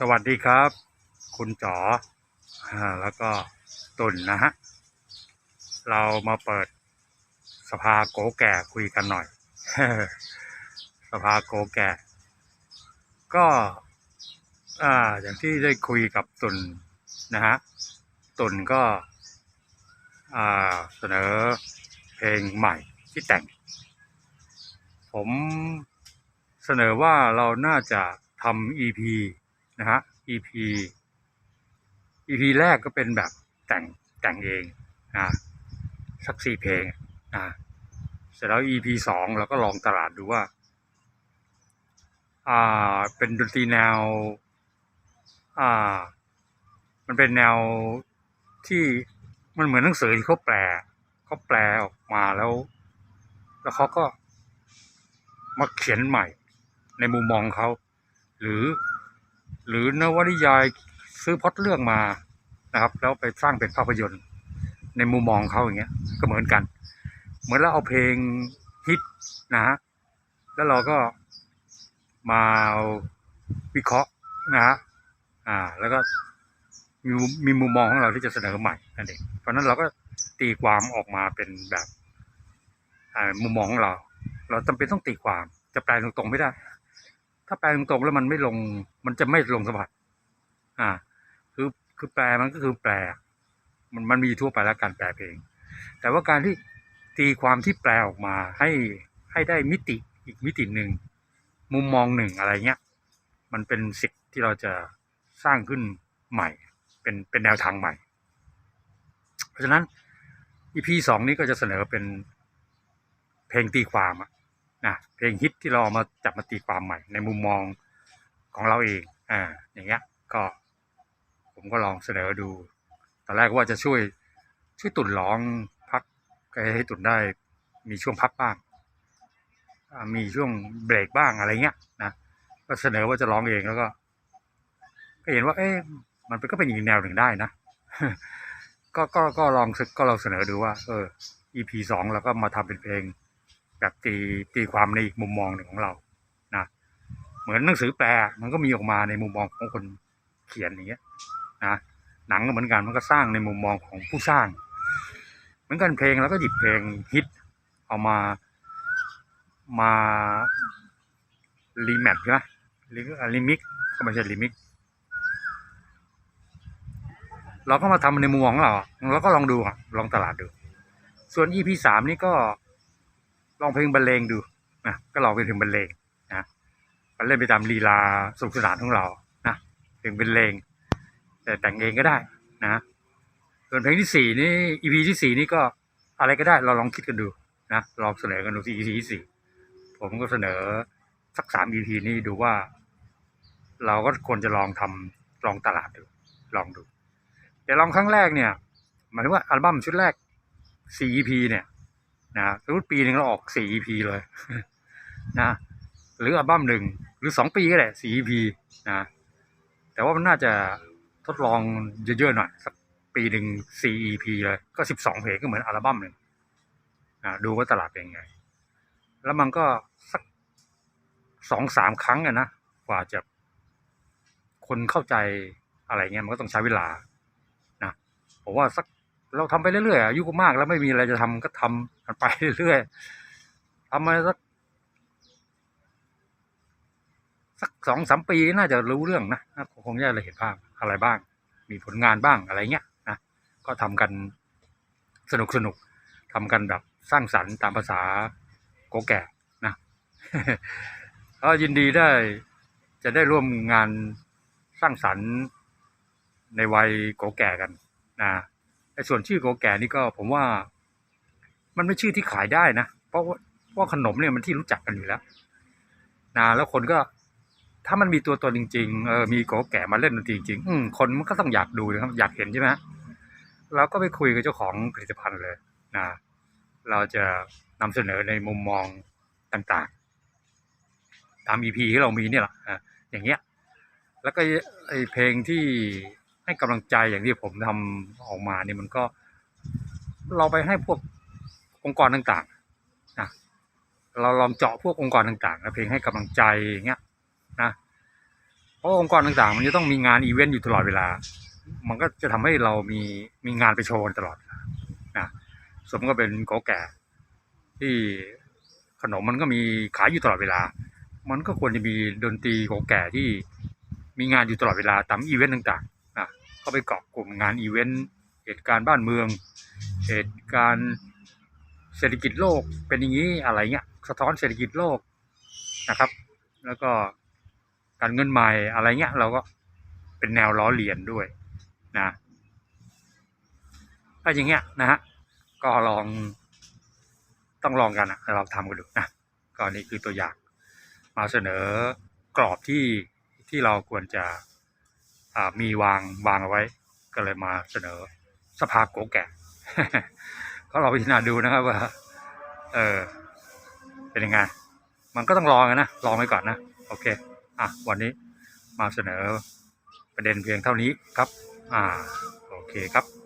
สวัสดีครับ คุณจ๋ออ่าแล้วก็ตุ่นนะฮะ เรามาเปิดสภาโกแก่คุยกันหน่อย สภาโกแก่ ก็ อ่า อย่างที่ได้คุยกับตุ่นนะฮะ ตุ่นก็ อ่า เสนอเพลงใหม่ที่แต่ง ผมเสนอว่าเราน่าจะทำ EP นะฮะ EP EP แรกก็เป็นแบบแต่งแต่งเองอ่าสักสี่เพลงอ่าเสร็จแล้ว EP สองเราก็ลองตลาดดูว่า อ่า เป็นดนตรีแนว อ่า มันเป็นแนวที่มันเหมือนหนังสือที่เขาแปลเขาแปลออกมาแล้ว แล้วเขาก็มาเขียนใหม่ในมุมมองเขา หรือ หรือนวนิยายซื้อพอดเรื่องมานะครับ แล้วไปสร้างเป็นภาพยนตร์ ในมุมมองเขาอย่างเงี้ย ก็เหมือนกัน เหมือนเราเอาเพลงฮิตนะฮะแล้วเราก็มาวิเคราะห์นะฮะอ่า แล้วก็มีมีมุมมองของเราที่จะเสนอใหม่นั่นเองเพราะนั้นเราก็ตีความออกมาเป็นแบบมุมมองของเรา เราจำเป็นต้องตีความ จะแปลตรงๆไม่ได้ ถ้าแปลตรงแล้วมันไม่ลง มันจะไม่ลงสัมผัสอ่า คือคือแปลมันก็คือแปล มันมันมีทั่วไปแล้วการแปลเพลง แต่ว่าการที่ตีความที่แปลออกมาให้ให้ได้มิติอีกมิติหนึ่งมุมมองหนึ่งอะไรเงี้ย มันเป็นสิ่งที่เราจะสร้างขึ้นใหม่ เป็นเป็นแนวทางใหม่ เพราะฉะนั้น EP สองนี้ก็จะเสนอเป็นเพลงตีความอะ นะเพลงฮิตที่เราเอามาจับมาตีความใหม่ ในมุมมองของเราเองอ่าอย่างเงี้ยก็ผมก็ลองเสนอดู ตอนแรกว่าจะช่วยช่วยตุ่นร้องพักให้ตุ่นได้มีช่วงพักบ้าง มีช่วงเบรกบ้างอะไรเงี้ยนะก็เสนอว่าจะร้องเองแล้วก็ ก็เห็นว่า เอ๊ะมันก็เป็นอีกแนวหนึ่งได้นะก็ก็ก็ลองก็ลองเสนอดูว่า เออ EP สองเราก็มาทำเป็นเพลง แบบตีตีความในอีกมุมมองหนึ่งของเรานะเหมือนหนังสือแปลมันก็มีออกมาในมุมมองของคนเขียนอย่างเงี้ยนะหนังก็เหมือนกันมันก็สร้างในมุมมองของผู้สร้าง เหมือนกันเพลงแล้วก็หยิบเพลงฮิตเอามามารีแมทใช่ไหมหรีรีมิกก็ไม่ใช่รีมิกเราก็มาทำในมุมมองของเราอะเราก็ลองดูอะลองตลาดดู ส่วน EP สามนี่ก็ ลองเพลงบรรเลงดูนะก็ลองเป็นเพลงบรรเลงนะก็เล่นไปตามลีลาสนุกสนานของเรานะเพลงบรรเลง แต่แต่งเองก็ได้นะส่วนเพลงที่สี่นี่ EP ที่สี่นี่ก็อะไรก็ได้เราลองคิดกันดูนะลองเสนอกันดูที่ EP ที่สี่ผมก็เสนอสักสาม EP นี้ดูว่า เราก็ควรจะลองทำลองตลาดดู ลองดู แต่ลองครั้งแรกเนี่ยหมายถึงว่าอัลบั้มชุดแรกสี่ EP เนี่ย นะสมมติปีหนึ่งเราออกสี่ EP เลยนะหรืออัลบั้มหนึ่งหรือสองปีก็ได้สี่ EP นะแต่ว่ามันน่าจะทดลองเยอะๆหน่อยสักปีหนึ่งสี่ EP เลยก็สิบสองเพลงก็เหมือนอัลบั้มหนึ่งอ่าดูว่าตลาดเป็นยังไง แล้วมันก็สักสองสามครั้งอะนะกว่าจะคนเข้าใจอะไรเงี้ยมันก็ต้องใช้เวลานะผมว่าสัก เราทำไปเรื่อยๆอายุก็มากแล้วไม่มีอะไรจะทำก็ทำกันไปเรื่อยๆทำมาสักสักสองสามปีน่าจะรู้เรื่องนะคงจะได้เห็นภาพอะไรบ้าง มีผลงานบ้างอะไรเงี้ยนะก็ทำกันสนุกสนุกทำกันแบบสร้างสรรค์ตามภาษาโกแก่นะก็ยินดีได้จะได้ร่วมงานสร้างสรรค์ในวัยโกแก่กันนะ ไอ้ส่วนชื่อโกแก่นี่ก็ผมว่า มันไม่ชื่อที่ขายได้นะเพราะว่าเพราขนมเนี่ยมันที่รู้จักกันอยู่แล้วนะแล้วคนก็ถ้ามันมีตัวตนจริงๆเออมีโกแก่มาเล่นดนตรีจริงๆอืมคนมันก็ต้องอยากดูนะครับ อยากเห็นใช่ไหมเราก็ไปคุยกับเจ้าของผลิตภัณฑ์เลยนะ เราจะนำเสนอในมุมมองต่างๆ ตาม EP ที่เรามีเนี่ยแหละอะอย่างเงี้ย แล้วก็ไอเพลงที่ ให้กำลังใจอย่างที่ผมทำออกมาเนี่ยมันก็ เราไปให้พวกองค์กรต่างๆนะเราลองเจาะพวกองค์กรต่างๆแล้วเพลงให้กำลังใจอย่างเงี้ยนะเพราะองค์กรต่างๆ มันจะต้องมีงานอีเวนต์อยู่ตลอดเวลา มันก็จะทำให้เรามีมีงานไปโชว์ตลอดนะสมก็เป็นโกแก่ ที่ขนมมันก็มีขายอยู่ตลอดเวลา มันก็ควรจะมีดนตรีโกแก่ที่มีงานอยู่ตลอดเวลาตามอีเวนต์ต่างๆ นะก็ไปเกาะกลุ่มงานอีเวนต์เหตุการณ์บ้านเมือง เหตุการณ์เศรษฐกิจโลกเป็นอย่างนี้อะไรเงี้ยสะท้อนเศรษฐกิจโลกนะครับ แล้วก็การเงินใหม่อะไรเงี้ยเราก็เป็นแนวล้อเลียนด้วยนะก็อย่างเงี้ยนะฮะก็ลองต้องลองกันนะเราทำกันดูนะก็นี่คือตัวอย่างมาเสนอกรอบที่ที่เราควรจะ มีวางวางเอาไว้ ก็เลยมาเสนอสภาโกแก่เขาเราพิจารณาดูนะครับว่า เออ เป็นยังไง มันก็ต้องลองนะลองไปก่อนนะโอเค อะ วันนี้มาเสนอประเด็นเพียงเท่านี้ครับ อ่า โอเคครับ